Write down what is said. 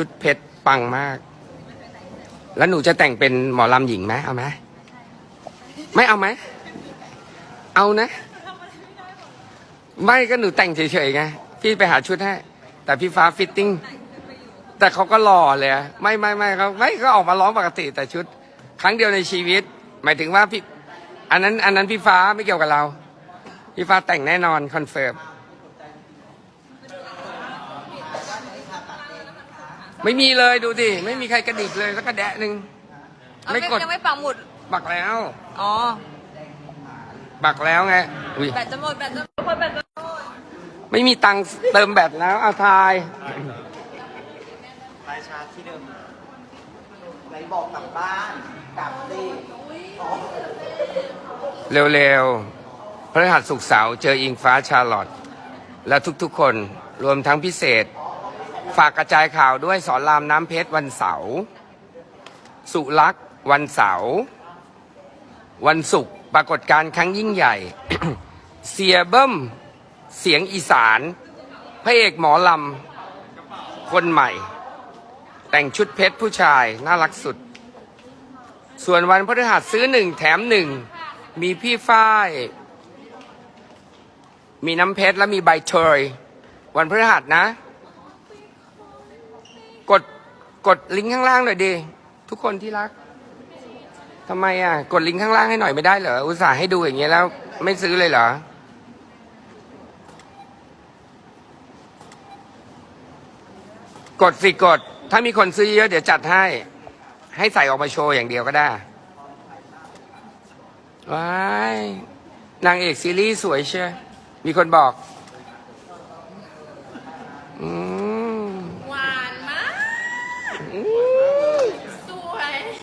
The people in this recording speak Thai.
ชุดเพชรปังมาก แล้วหนูจะแต่งเป็นหมอลำหญิงไหมเอาไหมไม่เอาไหม เอานะ ไม่ก็หนูแต่งเฉยๆไง พี่ไปหาชุดให้ แต่พี่ฟ้าฟิตติ้ง แต่เขาก็หล่อเลยไม่ไม่ไม่เขาไม่ก็ออกมาร้องปกติแต่ชุด ครั้งเดียวในชีวิต หมายถึงว่าพี่ อันนั้น อันนั้นพี่ฟ้าไม่เกี่ยวกับเรา พี่ฟ้าแต่งแน่นอนคอนเฟิร์ม ไม่มีเลยดูดิไม่มีใครกระดิกเลยสักกระแดะหนึ่งเอาไม่ไม่กดยังไม่ปังหมุดบักแล้ว อ๋อบักแล้วไงอุ้ยแบตจะหมด แบตจะหมดแบตจะหมดไม่มีตังค์เติมแบตแล้วเอาทายไปชาร์จที่เดิมไหนบอกกลับบ้านกลับสิเร็วๆพฤหัสสุกร์เสาร์เจออิงฟ้าชาลอต และทุกๆคนรวมทั้งพิเศษ ฝากกระจายข่าวด้วยสอนรามน้ำเพชรวันเสาร์สุลักษ์วันเสาร์วันศุกร์ปรากฏการณ์ครั้งยิ่งใหญ่ เสียเบิ้มเสียงอีสานพระเอกหมอลำคนใหม่ แต่งชุดเพชรผู้ชายน่ารักสุด ส่วนวันพฤหัสซื้อหนึ่งแถมหนึ่งมีพี่ฝ้าย มีน้ำเพชรและมีใบเตยวันพฤหัสนะ กดกดลิงก์ข้างล่างหน่อยดิทุกคนที่รักทำไมอะ กดลิงก์ข้างล่างให้หน่อยไม่ได้เหรออุตส่าห์ให้ดูอย่างเงี้ยแล้ว ไม่ซื้อเลยเหรอกดสิกด ถ้ามีคนซื้อเยอะเดี๋ยวจัดให้ ให้ใส่ออกมาโชว์อย่างเดียวก็ได้ว้ายนางเอกซีรีส์สวยเชียมีคนบอก